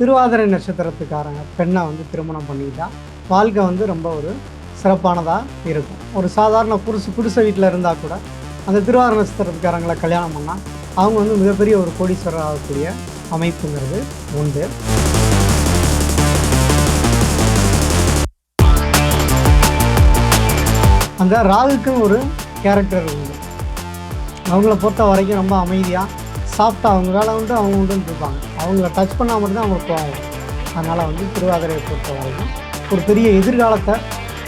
திருவாதிரை நட்சத்திரத்துக்காரங்க பெண்ணை வந்து திருமணம் பண்ணிக்கிட்டா வாழ்க்கை வந்து ரொம்ப ஒரு சிறப்பானதாக இருக்கும். ஒரு சாதாரண புருஷ புருஷ வீட்டில் இருந்தால் கூட அந்த திருவாதிரை நட்சத்திரத்துக்காரங்களை கல்யாணம் பண்ணால் அவங்க வந்து மிகப்பெரிய ஒரு கோடீஸ்வரர் ஆகக்கூடிய அமைப்புங்கிறது உண்டு. அந்த ராகுக்குன்னு ஒரு கேரக்டர் உண்டு. அவங்கள பொறுத்த வரைக்கும் ரொம்ப அமைதியாக சாஃப்டாக அவங்க வேலை உண்டு அவங்க உண்டுன்னு இருப்பாங்க அவங்கள டச் பண்ணால் மட்டும்தான் அவங்களுக்கு கோவம் அதனால் வந்து திருவாதிரையை பொறுத்த வரைக்கும் ஒரு பெரிய எதிர்காலத்தை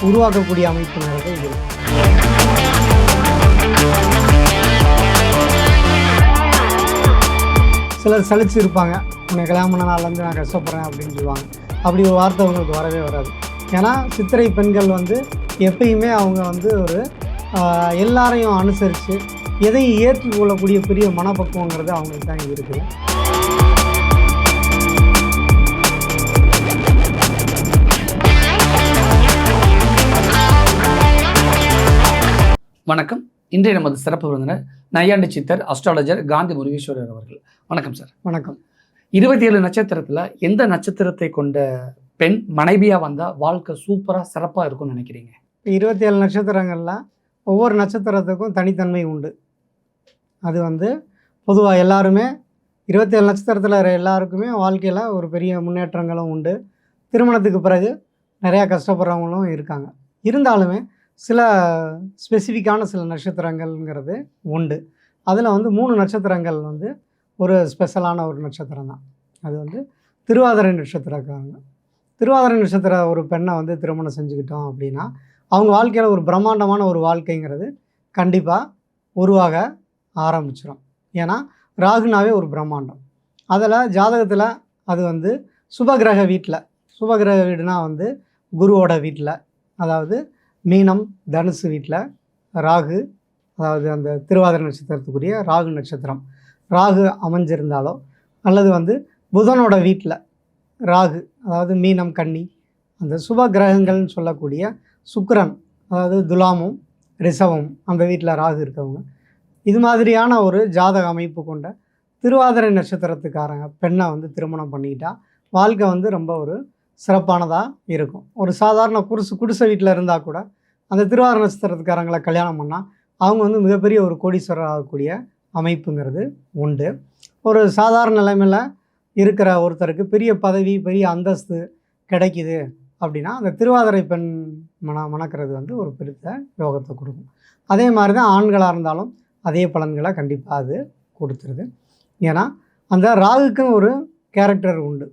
உருவாக்கக்கூடிய அமைப்புங்கிறது இது. சிலர் சலிச்சு இருப்பாங்க உன்னை கல்யாணம் பண்ண நாள்லேருந்து நான் கஷ்டப்படுறேன் அப்படின்னு சொல்லுவாங்க. அப்படி ஒரு வார்த்தை அவங்களுக்கு வரவே வராது. ஏன்னா சித்திரை பெண்கள் வந்து எப்பயுமே அவங்க வந்து ஒரு எல்லாரையும் அனுசரித்து எதையும் ஏற்றுக்கொள்ளக்கூடிய பெரிய மனப்பக்குவங்கிறது அவங்களுக்கு தான் இருக்குது. வணக்கம். இன்றைய நமது சிறப்பு விருந்தினர் நையாண்டி சித்தர் அஸ்ட்ராலஜர் காந்தி முருகேஸ்வரர் அவர்கள். வணக்கம் சார் வணக்கம். இருபத்தி ஏழு நட்சத்திரத்தில் எந்த நட்சத்திரத்தை கொண்ட பெண் மனைவியாக வந்தால் வாழ்க்கை சூப்பராக சிறப்பாக இருக்கும்னு நினைக்கிறீங்க? இருபத்தி ஏழு நட்சத்திரங்களில் ஒவ்வொரு நட்சத்திரத்துக்கும் தனித்தன்மை உண்டு. அது வந்து பொதுவாக எல்லாருமே இருபத்தி ஏழு நட்சத்திரத்தில் இருக்கிற எல்லாருக்குமே வாழ்க்கையில் ஒரு பெரிய முன்னேற்றங்களும் உண்டு. திருமணத்துக்கு பிறகு நிறையா கஷ்டப்படுறவங்களும் இருக்காங்க. இருந்தாலுமே சில ஸ்பெசிஃபிக்கான சில நட்சத்திரங்கள்ங்கிறது உண்டு. அதில் வந்து மூணு நட்சத்திரங்கள் வந்து ஒரு ஸ்பெஷலான ஒரு நட்சத்திரம் தான். அது வந்து திருவாதிரை நட்சத்திரக்காரங்க. திருவாதிரை நட்சத்திர ஒரு பெண்ணை வந்து திருமணம் செஞ்சுக்கிட்டோம் அப்படின்னா அவங்க வாழ்க்கையில் ஒரு பிரம்மாண்டமான ஒரு வாழ்க்கைங்கிறது கண்டிப்பாக உருவாக ஆரம்பிச்சிடும் ஏன்னா ராகுனாவே ஒரு பிரம்மாண்டம். அதில் ஜாதகத்தில் அது வந்து சுபகிரக வீட்டில் சுபகிரக வீடுனா வந்து குருவோட வீட்டில் அதாவது மீனம் தனுசு வீட்டில் ராகு அதாவது அந்த திருவாதிரை நட்சத்திரத்துக்குரிய ராகு நட்சத்திரம். ராகு அமைஞ்சிருந்தாலோ அல்லது வந்து புதனோட வீட்டில் ராகு அதாவது மீனம் கன்னி அந்த சுப கிரகங்கள்னு சொல்லக்கூடிய சுக்கரன் அதாவது துலாமும் ரிஷவம் அந்த வீட்டில் ராகு இருக்கவங்க. இது மாதிரியான ஒரு ஜாதக அமைப்பு கொண்ட திருவாதிரை நட்சத்திரத்துக்காரங்க பெண்ணை வந்து திருமணம் பண்ணிக்கிட்டால் வாழ்க்கை வந்து ரொம்ப ஒரு சிறப்பானதாக இருக்கும். ஒரு சாதாரண குருசு குடிசை வீட்டில் இருந்தால் கூட அந்த திருவாரூர் நட்சத்திரத்துக்காரங்களை கல்யாணம் பண்ணால் அவங்க வந்து மிகப்பெரிய ஒரு கோடீஸ்வரர் ஆகக்கூடிய அமைப்புங்கிறது உண்டு. ஒரு சாதாரண நிலைமையில் இருக்கிற ஒருத்தருக்கு பெரிய பதவி பெரிய அந்தஸ்து கிடைக்குது அப்படின்னா அந்த திருவாதிரை பெண் மண மணக்கிறது வந்து ஒரு பெருத்த யோகத்தை கொடுக்கும். அதே மாதிரி தான் ஆண்களாக இருந்தாலும் அதே பலன்களை கண்டிப்பாக அது கொடுத்துருது. ஏன்னா அந்த ராகுக்குன்னு ஒரு கேரக்டர் உண்டு.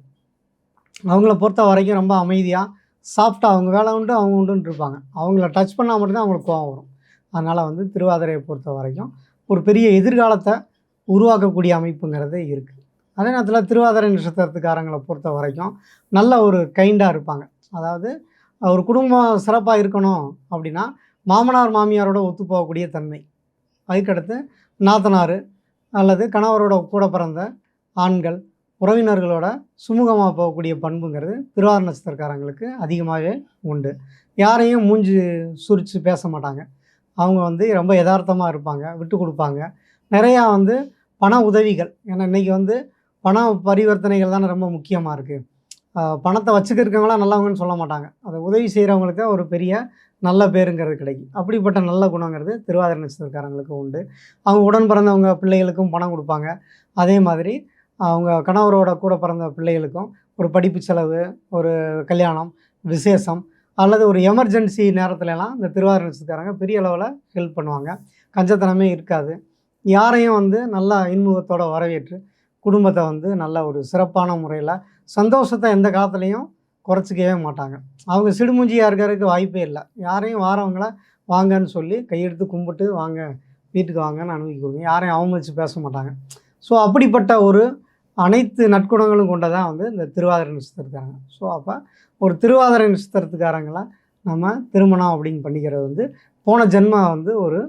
அவங்கள பொறுத்த வரைக்கும் ரொம்ப அமைதியாக சாஃப்டாக அவங்க வேலை உண்டு அவங்க உண்டுன்னு இருப்பாங்க. அவங்கள டச் பண்ணால் மட்டும்தான் அவங்களுக்கு கோவம் வரும். அதனால் வந்து திருவாதிரையை பொறுத்த வரைக்கும் ஒரு பெரிய எதிர்காலத்தை உருவாக்கக்கூடிய அமைப்புங்கிறது இருக்குது அதே நேரத்தில் திருவாதிரை நட்சத்திரத்துக்காரங்களை பொறுத்த வரைக்கும் நல்ல ஒரு கைண்டாக இருப்பாங்க. அதாவது ஒரு குடும்பம் சிறப்பாக இருக்கணும் அப்படின்னா மாமனார் மாமியாரோட ஒத்து போகக்கூடிய தன்மை. அதுக்கடுத்து நாத்தனார் அல்லது கணவரோட கூட பிறந்த ஆண்கள் உறவினர்களோட சுமூகமாக போகக்கூடிய பண்புங்கிறது திருவாரூர் நட்சத்திரக்காரங்களுக்கு அதிகமாகவே உண்டு. யாரையும் மூஞ்சி சுரித்து பேச மாட்டாங்க. அவங்க வந்து ரொம்ப யதார்த்தமாக இருப்பாங்க விட்டு கொடுப்பாங்க. நிறையா வந்து பண உதவிகள். ஏன்னா இன்றைக்கி வந்து பண பரிவர்த்தனைகள் தானே ரொம்ப முக்கியமாக இருக்குது பணத்தை வச்சுக்கிறவங்களாம் நல்லவங்கன்னு சொல்ல மாட்டாங்க. அதை உதவி செய்கிறவங்களுக்கு ஒரு பெரிய நல்ல பேருங்கிறது கிடைக்கும். அப்படிப்பட்ட நல்ல குணங்கிறது திருவாதிரை நட்சத்திரக்காரங்களுக்கு உண்டு. அவங்க உடன் பிறந்தவங்க பிள்ளைகளுக்கும் பணம் கொடுப்பாங்க. அதே மாதிரி அவங்க கணவரோட கூட பிறந்த பிள்ளைகளுக்கும் ஒரு படிப்பு செலவு ஒரு கல்யாணம் விசேஷம் அல்லது ஒரு எமர்ஜென்சி நேரத்துலலாம் இந்த திருவாரூர் நட்சத்திரக்காரங்க பெரிய அளவில் ஹெல்ப் பண்ணுவாங்க. கஞ்சத்தனமே இருக்காது. யாரையும் வந்து நல்லா இன்முகத்தோடு வரவேற்று குடும்பத்தை வந்து நல்ல ஒரு சிறப்பான முறையில் சந்தோஷத்தை எந்த காலத்துலேயும் குறைச்சிக்கவே மாட்டாங்க. அவங்க சிடுமூஞ்சியாக இருக்கிறதுக்கு வாய்ப்பே இல்லை. யாரையும் வாரவங்கள வாங்கன்னு சொல்லி கையெடுத்து கும்பிட்டு வாங்க வீட்டுக்கு வாங்கன்னு அனுமதி கொடுங்க. யாரையும் அவமதித்து பேச மாட்டாங்க. ஸோ அப்படிப்பட்ட ஒரு அனைத்து நற்குணங்களும் கொண்டதான் வந்து இந்த திருவாதிரை நட்சத்திரக்காரங்க ஸோ அப்போ ஒரு திருவாதிரை நட்சத்திரத்துக்காரங்களை நம்ம திருமணம் அப்படின்னு பண்ணிக்கிறது வந்து போன ஜென்ம வந்து ஒரு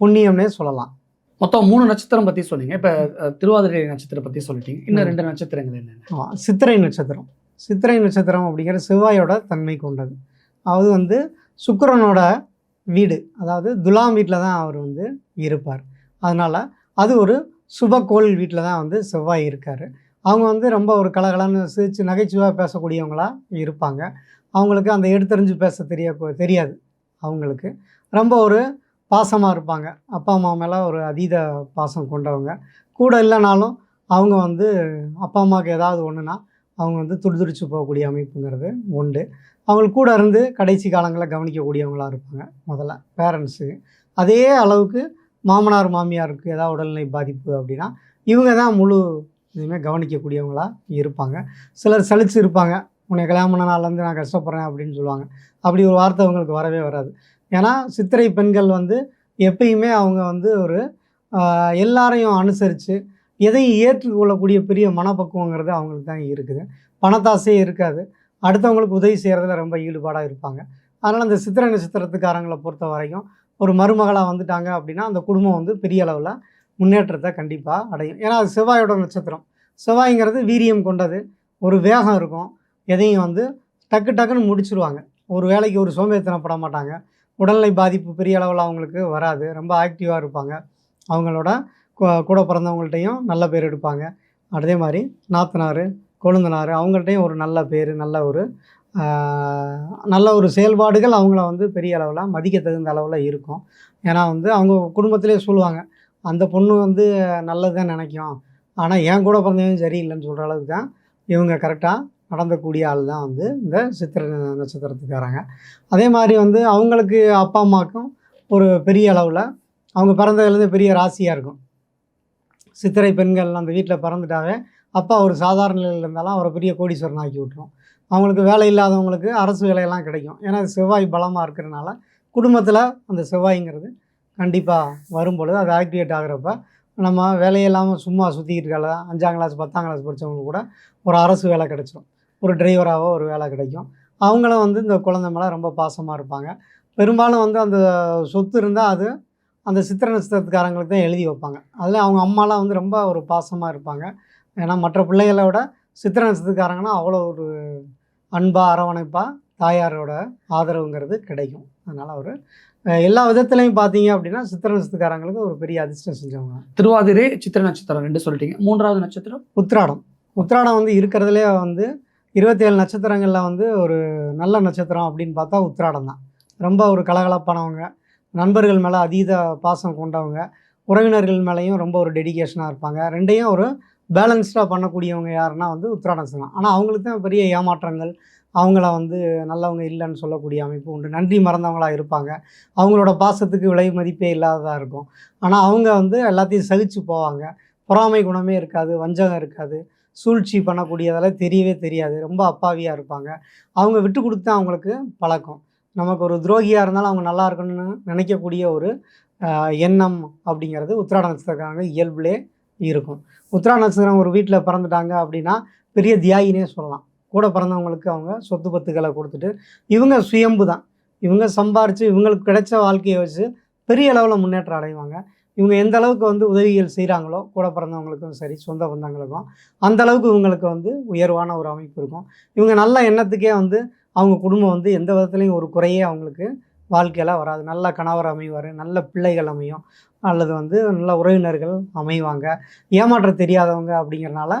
புண்ணியம்னே சொல்லலாம். மொத்தம் மூணு நட்சத்திரம் பற்றி சொன்னீங்க. இப்போ திருவாதிரை நட்சத்திரம் பற்றி சொல்லிட்டீங்க. இன்னும் ரெண்டு நட்சத்திரங்கள் என்னென்ன? சித்திரை நட்சத்திரம். சித்திரை நட்சத்திரம் அப்படிங்கிற செவ்வாயோட தன்மை கொண்டது. அது வந்து சுக்கிரனோட வீடு அதாவது துலாம் வீட்டில் தான் அவர் வந்து இருப்பார். அதனால் அது ஒரு சுபக்கோள் வீட்டில் தான் வந்து செவ்வாய் இருக்கார். அவங்க வந்து ரொம்ப ஒரு கலகலன்னு சிரித்து நகைச்சுவாக பேசக்கூடியவங்களா இருப்பாங்க. அவங்களுக்கு அந்த எடுத்தறிஞ்சு பேச தெரிய தெரியாது அவங்களுக்கு. ரொம்ப ஒரு பாசமாக இருப்பாங்க. அப்பா அம்மா மேலே ஒரு அதீத பாசம் கொண்டவங்க. கூட இல்லைனாலும் அவங்க வந்து அப்பா அம்மாவுக்கு ஏதாவது ஒன்றுனா அவங்க வந்து துடிதுடிச்சு போகக்கூடிய அமைப்புங்கிறது உண்டு. அவங்களுக்கு கூட இருந்து கடைசி காலங்களில் கவனிக்கக்கூடியவங்களாக இருப்பாங்க முதல்ல பேரண்ட்ஸு அதே அளவுக்கு மாமனார் மாமியாருக்கு ஏதாவது உடல்நிலை பாதிப்பு அப்படின்னா இவங்க தான் முழு இதுவுமே கவனிக்கக்கூடியவங்களாக இருப்பாங்க. சிலர் சலிச்சு இருப்பாங்க. உன்னை கல்யாணம் பண்ண நாள்லேருந்து நான் கஷ்டப்படுறேன் அப்படின்னு சொல்லுவாங்க. அப்படி ஒரு வார்த்தை அவங்களுக்கு வரவே வராது. ஏன்னா சித்திரை பெண்கள் வந்து எப்பயுமே அவங்க வந்து ஒரு எல்லாரையும் அனுசரித்து எதையும் ஏற்றுக்கொள்ளக்கூடிய பெரிய மனப்பக்குவங்கிறது அவங்களுக்கு தான் இருக்குது. பணத்தாசையே இருக்காது. அடுத்தவங்களுக்கு உதவி செய்கிறதுல ரொம்ப ஈடுபாடாக இருப்பாங்க. அதனால் அந்த சித்திரை நட்சத்திரத்துக்காரங்களை பொறுத்த வரைக்கும் ஒரு மருமகளாக வந்துட்டாங்க அப்படின்னா அந்த குடும்பம் வந்து பெரிய அளவில் முன்னேற்றத்தை கண்டிப்பாக அடையும். ஏன்னா அது செவ்வாயோட நட்சத்திரம். செவ்வாய்ங்கிறது வீரியம் கொண்டது. ஒரு வேகம் இருக்கும். எதையும் வந்து டக்கு டக்குன்னு முடிச்சுருவாங்க. ஒரு வேலைக்கு ஒரு சோம்பேறித்தனப்பட மாட்டாங்க. உடல்நிலை பாதிப்பு பெரிய அளவில் அவங்களுக்கு வராது. ரொம்ப ஆக்டிவாக இருப்பாங்க. அவங்களோட கூட பிறந்தவங்கள்ட்டையும் நல்ல பேர் எடுப்பாங்க. அதே மாதிரி நாத்தனார் கொழுந்தனார் அவங்கள்ட்டையும் ஒரு நல்ல பேர் நல்ல ஒரு நல்ல ஒரு செயல்பாடுகள் அவங்கள வந்து பெரிய அளவில் மதிக்க தகுந்த அளவில் இருக்கும். ஏன்னா வந்து அவங்க குடும்பத்திலே சொல்லுவாங்க அந்த பொண்ணு வந்து நல்லது தான் நினைக்கும். ஆனால் என் கூட பிறந்தவன் சரியில்லைன்னு சொல்கிற அளவுக்கு தான் இவங்க கரெக்டாக நடந்தக்கூடிய ஆள் தான் வந்து இந்த சித்திரை நட்சத்திரத்துக்காரங்க. அதே மாதிரி வந்து அவங்களுக்கு அப்பா அம்மாவுக்கும் ஒரு பெரிய அளவில் அவங்க பிறந்ததுலேருந்து பெரிய ராசியாக இருக்கும். சித்திரை பெண்கள் அந்த வீட்டில் பிறந்துட்டாவே அப்பா ஒரு சாதாரண நிலையில் இருந்தாலும் அவரை பெரிய கோடீஸ்வரன் ஆக்கி விட்ரும் அவங்களுக்கு வேலை இல்லாதவங்களுக்கு அரசு வேலையெல்லாம் கிடைக்கும். ஏன்னா செவ்வாய் பலமாக இருக்கிறனால குடும்பத்தில் அந்த செவ்வாய்ங்கிறது கண்டிப்பாக வரும் பொழுது அது ஆக்டிவேட் ஆகிறப்ப நம்ம வேலையில்லாமல் சும்மா சுற்றிக்கிட்டு இருக்கலாம் அஞ்சாம் கிளாஸ் பத்தாம் கிளாஸ் படித்தவங்களுக்கு கூட ஒரு அரசு வேலை கிடைச்சிடும் ஒரு டிரைவராகவோ ஒரு வேலை கிடைக்கும். அவங்களும் வந்து இந்த குழந்தை மேலே ரொம்ப பாசமாக இருப்பாங்க. பெரும்பாலும் வந்து அந்த சொத்து இருந்தால் அது அந்த சித்திர நட்சத்திரத்துக்காரங்களுக்கு தான் எழுதி வைப்பாங்க. அதில் அவங்க அம்மாலாம் வந்து ரொம்ப ஒரு பாசமாக இருப்பாங்க. ஏன்னா மற்ற பிள்ளைகளை விட சித்திர நட்சத்திரக்காரங்கன்னா அவ்வளோ ஒரு அன்பாக அரவணைப்பாக தாயாரோட ஆதரவுங்கிறது கிடைக்கும். அதனால் ஒரு அஹ், எல்லா விதத்துலையும் பார்த்தீங்க அப்படின்னா சித்திர நட்சத்திரக்காரங்களுக்கு ஒரு பெரிய அதிர்ஷ்டம் செஞ்சவங்க. திருவாதிரை சித்திரை நட்சத்திரம் ரெண்டு சொல்லிட்டீங்க. மூன்றாவது நட்சத்திரம்? உத்திராடம். உத்திராடம் வந்து இருக்கிறதுலே வந்து இருபத்தேழு நட்சத்திரங்களில் வந்து ஒரு நல்ல நட்சத்திரம் அப்படின்னு பார்த்தா உத்திராடம் தான். ரொம்ப ஒரு கலகலப்பானவங்க நண்பர்கள் மேலே அதீத பாசம் கொண்டவங்க உறவினர்கள் மேலேயும் ரொம்ப ஒரு டெடிகேஷனாக இருப்பாங்க. ரெண்டையும் ஒரு பேலன்ஸ்டாக பண்ணக்கூடியவங்க யாருன்னா வந்து உத்திராடம் சொல்லலாம் ஆனால் அவங்களுக்கு தான் பெரிய ஏமாற்றங்கள். அவங்கள வந்து நல்லவங்க இல்லைன்னு சொல்லக்கூடிய அமைப்பு உண்டு. நன்றி மறந்தவங்களாக இருப்பாங்க. அவங்களோட பாசத்துக்கு விலை மதிப்பே இல்லாததாக இருக்கும். ஆனால் அவங்க வந்து எல்லாத்தையும் சகிச்சு போவாங்க. பொறாமை குணமே இருக்காது வஞ்சகம் இருக்காது. சூழ்ச்சி பண்ணக்கூடியதெல்லாம் தெரியவே தெரியாது. ரொம்ப அப்பாவியாக இருப்பாங்க. அவங்க விட்டு கொடுத்து தான் அவங்களுக்கு பழக்கம். நமக்கு ஒரு துரோகியாக இருந்தாலும் அவங்க நல்லா இருக்கணும்னு நினைக்கக்கூடிய ஒரு எண்ணம் அப்படிங்கிறது உத்திராட நட்சத்திரக்காரங்க இயல்புலே இருக்கும். உத்ரா நட்சத்திரம் ஒரு வீட்டில் பிறந்துட்டாங்க அப்படின்னா பெரிய தியாகினே சொல்லலாம். கூட பிறந்தவங்களுக்கு அவங்க சொத்து பத்துக்களை கொடுத்துட்டு இவங்க சுயம்பு தான். இவங்க சம்பாரித்து இவங்களுக்கு கிடைச்ச வாழ்க்கையை வச்சு பெரிய அளவில் முன்னேற்றம் அடைவாங்க. இவங்க எந்த அளவுக்கு வந்து உதவிகள் செய்கிறாங்களோ கூட பிறந்தவங்களுக்கும் சரி சொந்த பந்தங்களுக்கும் அந்த அளவுக்கு இவங்களுக்கு வந்து உயர்வான ஒரு அமைப்பு இருக்கும். இவங்க நல்ல எண்ணத்துக்கே வந்து அவங்க குடும்பம் வந்து எந்த விதத்துலையும் ஒரு குறையே அவங்களுக்கு வாழ்க்கையில் வராது. நல்ல கணவர் அமைவார் நல்ல பிள்ளைகள் அமையும். அல்லது வந்து நல்ல உறவினர்கள் அமைவாங்க ஏமாற்ற தெரியாதவங்க அப்படிங்கிறனால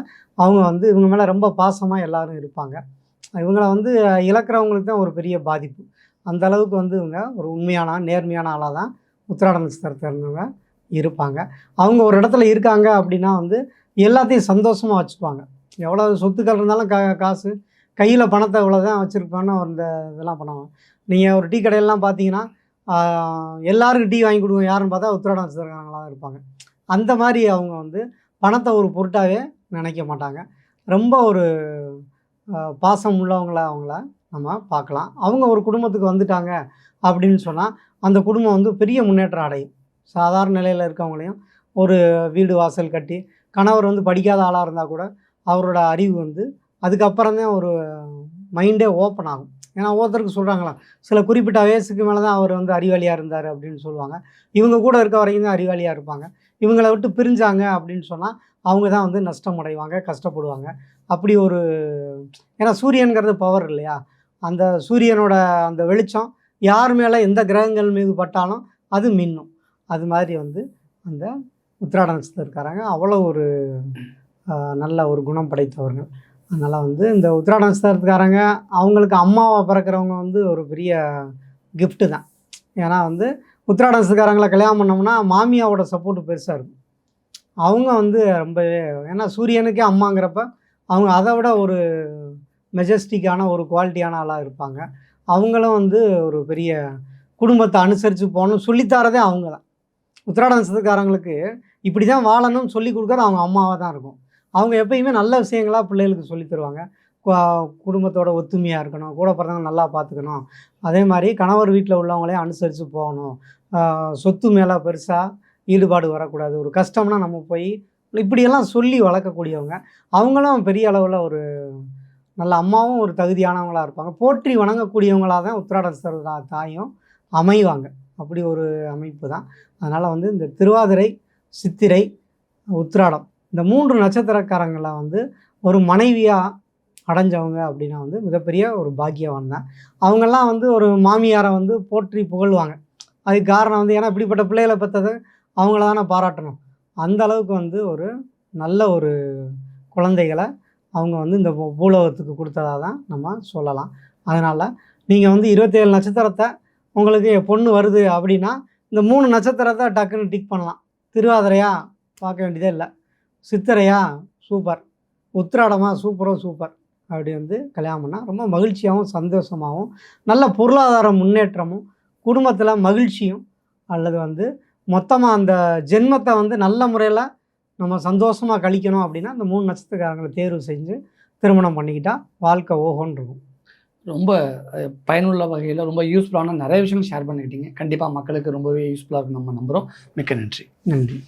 அவங்க வந்து இவங்க மேலே ரொம்ப பாசமாக எல்லோரும் இருப்பாங்க. இவங்களை வந்து இழக்கிறவங்களுக்கு தான் ஒரு பெரிய பாதிப்பு. அந்த அளவுக்கு வந்து இவங்க ஒரு உண்மையான நேர்மையான ஆளாக தான் உத்திராட நட்சத்திரத்தை இருந்தவங்க இருப்பாங்க. அவங்க ஒரு இடத்துல இருக்காங்க அப்படின்னா வந்து எல்லாத்தையும் சந்தோஷமாக வச்சுப்பாங்க. எவ்வளோ சொத்துக்கள் இருந்தாலும் கா காசு கையில் பணத்தை இவ்வளோ தான் வச்சுருப்பான்னு அந்த இதெல்லாம் பண்ணுவாங்க. நீங்கள் ஒரு டீ கடையிலலாம் பார்த்தீங்கன்னா எல்லாருக்கும் டீ வாங்கி கொடுங்க யாருன்னு பார்த்தா உத்திராட நட்சத்திரக்காரங்களாக தான் இருப்பாங்க. அந்த மாதிரி அவங்க வந்து பணத்தை ஒரு பொருட்டாகவே நினைக்க மாட்டாங்க. ரொம்ப ஒரு பாசம் உள்ளவங்கள அவங்கள நம்ம பார்க்கலாம். அவங்க ஒரு குடும்பத்துக்கு வந்துட்டாங்க அப்படின்னு சொன்னால் அந்த குடும்பம் வந்து பெரிய முன்னேற்றம் அடையும். சாதாரண நிலையில் இருக்கவங்களையும் ஒரு வீடு வாசல் கட்டி கணவர் வந்து படிக்காத ஆளாக இருந்தால் கூட அவரோட அறிவு வந்து அதுக்கப்புறம் தான் ஒரு மைண்டே ஓப்பன் ஆகும். ஏன்னா ஒவ்வொருத்தருக்கு சொல்கிறாங்களா சில குறிப்பிட்ட வயசுக்கு மேலே தான் அவர் வந்து அறிவாளியாக இருந்தார் அப்படின்னு சொல்லுவாங்க. இவங்க கூட இருக்க வரைக்கும் தான் அறிவாளியாக இருப்பாங்க. இவங்களை விட்டு பிரிஞ்சாங்க அப்படின்னு சொன்னால் அவங்க தான் வந்து நஷ்டம் அடைவாங்க கஷ்டப்படுவாங்க. அப்படி ஒரு ஏன்னா சூரியன்கிறது பவர் இல்லையா? அந்த சூரியனோட அந்த வெளிச்சம் யார் மேலே எந்த கிரகங்கள் மீது பட்டாலும் அது மின்னும். அது மாதிரி வந்து அந்த உத்திராட நட்சத்திரம் அவ்வளோ ஒரு நல்ல ஒரு குணம் படைத்தவர்கள். அதனால் வந்து இந்த உத்திராட நட்சத்திரத்துக்காரங்க அவங்களுக்கு அம்மாவை பிறக்கிறவங்க வந்து ஒரு பெரிய கிஃப்ட்டு தான். ஏன்னா வந்து உத்திராட நட்சத்திரக்காரங்களை கல்யாணம் பண்ணோம்னா மாமியாவோட சப்போர்ட் பெருசாக இருக்கும். அவங்க வந்து ரொம்பவே ஏன்னா சூரியனுக்கே அம்மாங்கிறப்ப அவங்க அதை விட ஒரு மெஜஸ்டிக்கான ஒரு குவாலிட்டியான ஆளாக இருப்பாங்க. அவங்களும் வந்து ஒரு பெரிய குடும்பத்தை அனுசரித்து போகணும் சொல்லித்தரதே அவங்க தான். உத்திராட நட்சத்திரக்காரங்களுக்கு இப்படி தான் வாழணும்னு சொல்லி கொடுக்குறது அவங்க அம்மாவாக தான் இருக்கும். அவங்க எப்பயுமே நல்ல விஷயங்களாக பிள்ளைகளுக்கு சொல்லித் தருவாங்க. கு- குடும்பத்தோட ஒத்துமையாக இருக்கணும் கூட பிறந்தவங்க நல்லா பார்த்துக்கணும் அதே மாதிரி கணவர் வீட்டில் உள்ளவங்களையும் அனுசரித்து போகணும். சொத்து மேலே பெருசாக ஈடுபாடு வரக்கூடாது. ஒரு கஷ்டம்னா நம்ம போய் இப்படியெல்லாம் சொல்லி வளர்க்கக்கூடியவங்க. அவங்களும் பெரிய அளவில் ஒரு நல்ல அம்மாவும் ஒரு தகுதியானவங்களாக இருப்பாங்க. போற்றி வணங்கக்கூடியவங்களாக தான் உத்திராட தாயும் அமைவாங்க. அப்படி ஒரு அமைப்பு தான். அதனால் வந்து இந்த திருவாதிரை சித்திரை உத்திராடம் இந்த மூன்று நட்சத்திரக்காரங்களை வந்து ஒரு மனைவியாக அடைஞ்சவங்க அப்படின்னா வந்து மிகப்பெரிய ஒரு பாக்கியவான் தான். அவங்கெல்லாம் வந்து ஒரு மாமியாரை வந்து போற்றி புகழ்வாங்க. அதுக்கு காரணம் வந்து ஏன்னா இப்படிப்பட்ட பிள்ளைகளை பற்றது அவங்கள தானே பாராட்டணும். அந்த அளவுக்கு வந்து ஒரு நல்ல ஒரு குழந்தைகளை அவங்க வந்து இந்த பூலோகத்துக்கு கொடுத்ததாக தான் நம்ம சொல்லலாம். அதனால் நீங்கள் வந்து இருபத்தேழு நட்சத்திரத்தை உங்களுக்கு பொண்ணு வருது அப்படின்னா இந்த மூணு நட்சத்திரத்தை டக்குன்னு டிக் பண்ணலாம். திருவாதிரையாக பார்க்க வேண்டியதே இல்லை. சித்திரையா சூப்பர். உத்திராடமா சூப்பரோ சூப்பர். அப்படி வந்து கல்யாணம் பண்ணால் ரொம்ப மகிழ்ச்சியாகவும் சந்தோஷமாகவும் நல்ல பொருளாதார முன்னேற்றமும் குடும்பத்தில் மகிழ்ச்சியும் அல்லது வந்து மொத்தமாக அந்த ஜென்மத்தை வந்து நல்ல முறையில் நம்ம சந்தோஷமாக கழிக்கணும் அப்படின்னா இந்த மூணு நட்சத்திரக்காரங்களை தேர்வு செஞ்சு திருமணம் பண்ணிக்கிட்டா வாழ்க்கை ஓஹோன்னு இருக்கும். ரொம்ப பயனுள்ள வகையில் ரொம்ப யூஸ்ஃபுல்லான நிறைய விஷயங்கள் ஷேர் பண்ணிக்கிட்டீங்க. கண்டிப்பாக மக்களுக்கு ரொம்பவே யூஸ்ஃபுல்லாக இருக்கும். நம்ம நம்புகிறோம் மிக்க நன்றி. நன்றி.